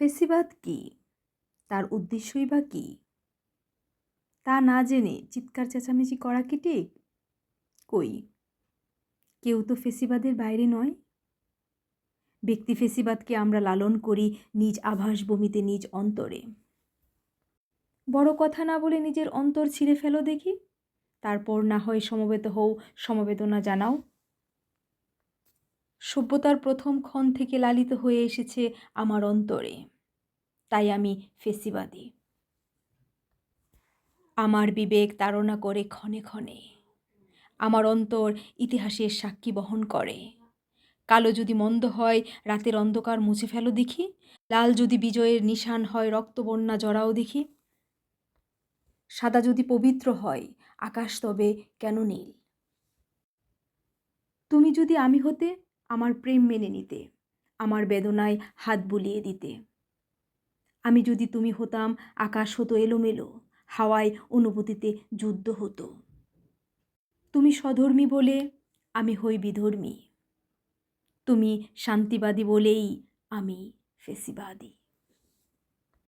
ফেসিবাদ কী? তার উদ্দেশ্যই বা কী? তা না জেনে চিৎকার চেঁচামেচি করা কি ঠিক? কই? কেউ তো ফেসিবাদের বাইরে নয়। ব্যক্তি ফেসিবাদকে আমরা লালন করি নিজ আভাস বমিতে নিজ অন্তরে। বড় কথা না বলে নিজের অন্তর ছিঁড়ে ফেলো দেখি। তারপর না হয় সমবেত হও, সমবেদনা জানাও। সভ্যতার প্রথম ক্ষণ থেকে লালিত হয়ে এসেছে আমার অন্তরে। তাই আমি ফেসিবাদী। আমার বিবেক তাড়না করে ক্ষণে ক্ষণে। আমার অন্তর ইতিহাসের সাক্ষী বহন করে। কালো যদি মন্দ হয়, রাতের অন্ধকার মুছে ফেলো দেখি। লাল যদি বিজয়ের নিশান হয় রক্তবন্যা জড়াও দেখি। সাদা যদি পবিত্র হয়, আকাশ তবে কেন নীল? তুমি যদি আমি হতে আমার প্রেম মেনে নিতে, আমার বেদনায় হাত বুলিয়ে দিতে। আমি যদি তুমি হতাম, আকাশ হতো এলোমেলো, হাওয়ায় অনুভূতিতে যুদ্ধ হতো। তুমি স্বধর্মী বলে আমি হই বিধর্মী। তুমি শান্তিবাদী বলেই আমি ফেসিবাদী।